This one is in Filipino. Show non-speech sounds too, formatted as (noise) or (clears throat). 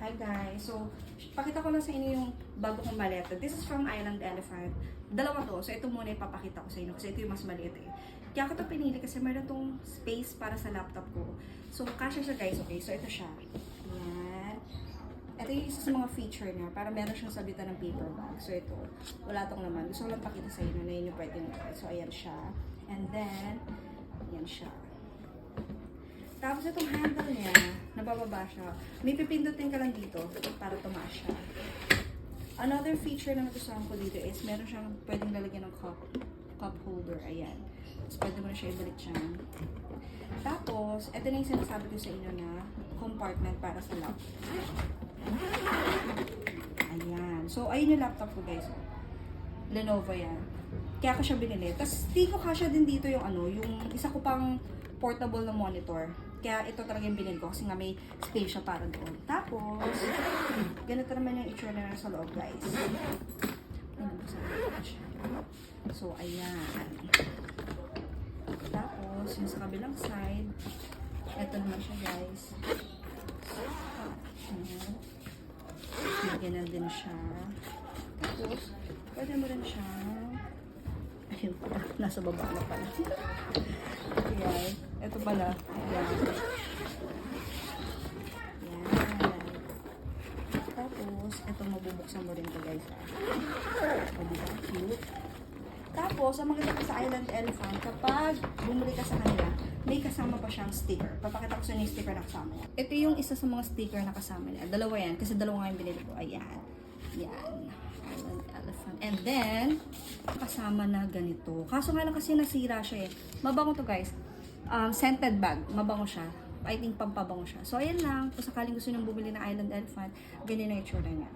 Hi guys! So, pakita ko lang sa inyo yung bago kong maleta. This is from Island Elephant. Dalawa to. So, ito muna ipapakita ko sa inyo kasi ito yung mas maliit eh. Kaya ko to pinili kasi meron tong space para sa laptop ko. So, kasha siya guys. Okay, so ito siya. Ayan. Ito yung isa sa mga feature niya para meron siyang sabitan ng paper bag. So, ito. Wala tong naman. Gusto ko lang pakita sa inyo na yun yung pwede nyo. So, ayan siya. And then, ayan siya. Tapos itong handle niya, nabababa siya. May pipindutin ka lang dito para tumaas siya. Another feature na nagustuhan ko dito is meron siyang pwedeng lalagyan ng cup, cup holder. Ayan. Tapos pwede mo na siya ibalik dyan. Tapos, ito na yung sinasabi ko sa inyo na compartment para sa laptop. Ayan. So, ayun yung laptop ko guys. Lenovo yan. Kaya ko siya binili. Tapos, di ko kasya din dito yung ano, yung isa ko pang portable na monitor. Kaya ito talaga yung binili ko kasi nga may space siya para doon. Tapos, (clears throat) ganito naman yung itsura na sa loob guys. So, ayan. Tapos, yung sa kabilang side, ito naman siya guys. Ayan. Ganyan din siya. Tapos, pwede mo rin siya. Ayun (laughs) nasa baba na pala. Ito pala. Ayan. Ayan. Tapos, ito mabubuksan mo rin to guys. Ah. O, diba? Cute. Tapos, ang maganda pa sa Island Elephant, kapag bumili ka sa kanila, may kasama pa siyang sticker. Papakita ko sa inyo yung sticker na kasama niya. Ito yung isa sa mga sticker na kasama niya. Dalawa yan, kasi dalawa nga yung binili ko. Ayan. Yan. Island Elephant. And then, kasama na ganito. Kaso nga lang kasi nasira siya eh. Mabango to guys. Um, scented bag. Mabango siya. I think pampabango siya. So, ayan lang. Kung sakaling gusto nyo bumili ng Island Elephant, ganyan na itsura niya.